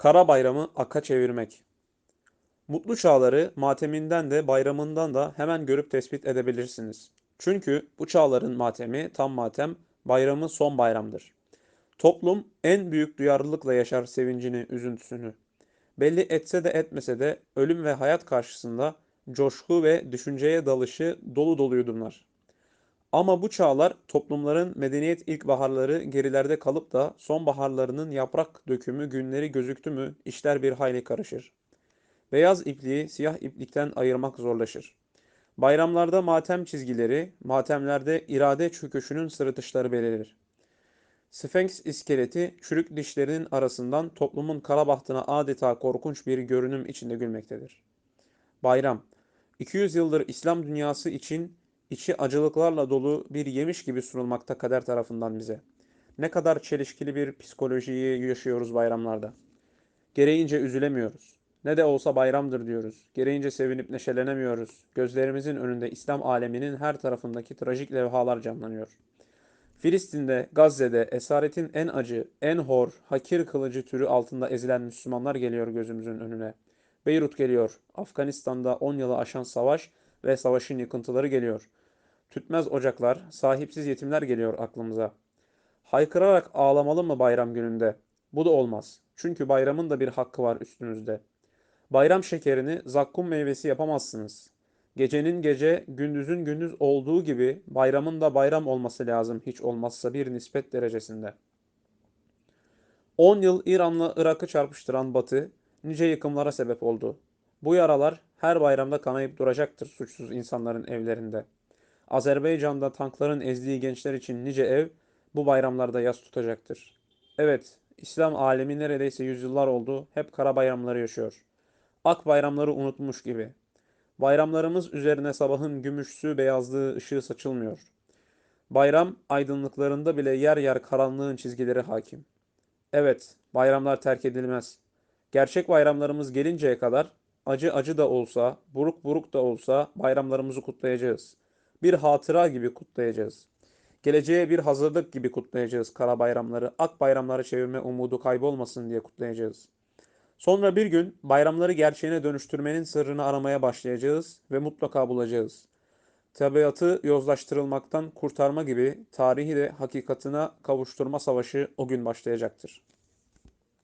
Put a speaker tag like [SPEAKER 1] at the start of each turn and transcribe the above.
[SPEAKER 1] Kara bayramı aka çevirmek. Mutlu çağları mateminden de bayramından da hemen görüp tespit edebilirsiniz. Çünkü bu çağların matemi tam matem, bayramı son bayramdır. Toplum en büyük duyarlılıkla yaşar sevincini, üzüntüsünü. Belli etse de etmese de ölüm ve hayat karşısında coşku ve düşünceye dalışı dolu dolu yudumlar. Ama bu çağlar toplumların medeniyet ilkbaharları gerilerde kalıp da sonbaharlarının yaprak dökümü günleri gözüktü mü işler bir hayli karışır. Beyaz ipliği siyah iplikten ayırmak zorlaşır. Bayramlarda matem çizgileri, matemlerde irade çöküşünün sırıtışları belirir. Sphinx iskeleti çürük dişlerinin arasından toplumun kara bahtına adeta korkunç bir görünüm içinde gülmektedir. Bayram, 200 yıldır İslam dünyası için içi acılıklarla dolu bir yemiş gibi sunulmakta kader tarafından bize. Ne kadar çelişkili bir psikolojiyi yaşıyoruz bayramlarda. Gereğince üzülemiyoruz. Ne de olsa bayramdır diyoruz. Gereğince sevinip neşelenemiyoruz. Gözlerimizin önünde İslam aleminin her tarafındaki trajik levhalar canlanıyor. Filistin'de, Gazze'de esaretin en acı, en hor, hakir kılıcı türü altında ezilen Müslümanlar geliyor gözümüzün önüne. Beyrut geliyor. Afganistan'da 10 yılı aşan savaş ve savaşın yıkıntıları geliyor. Tütmez ocaklar, sahipsiz yetimler geliyor aklımıza. Haykırarak ağlamalı mı bayram gününde? Bu da olmaz. Çünkü bayramın da bir hakkı var üstünüzde. Bayram şekerini zakkum meyvesi yapamazsınız. Gecenin gece, gündüzün gündüz olduğu gibi bayramın da bayram olması lazım hiç olmazsa bir nispet derecesinde. 10 yıl İran'la Irak'ı çarpıştıran Batı nice yıkımlara sebep oldu. Bu yaralar her bayramda kanayıp duracaktır suçsuz insanların evlerinde. Azerbaycan'da tankların ezdiği gençler için nice ev bu bayramlarda yas tutacaktır. Evet, İslam alemi neredeyse yüzyıllar oldu hep kara bayramları yaşıyor. Ak bayramları unutmuş gibi. Bayramlarımız üzerine sabahın gümüşsü beyazlığı ışığı saçılmıyor. Bayram aydınlıklarında bile yer yer karanlığın çizgileri hakim. Evet, bayramlar terk edilmez. Gerçek bayramlarımız gelinceye kadar acı acı da olsa, buruk buruk da olsa bayramlarımızı kutlayacağız. Bir hatıra gibi kutlayacağız. Geleceğe bir hazırlık gibi kutlayacağız kara bayramları, ak bayramları çevirme umudu kaybolmasın diye kutlayacağız. Sonra bir gün bayramları gerçeğine dönüştürmenin sırrını aramaya başlayacağız ve mutlaka bulacağız. Tabiatı yozlaştırılmaktan kurtarma gibi tarihi de hakikatına kavuşturma savaşı o gün başlayacaktır.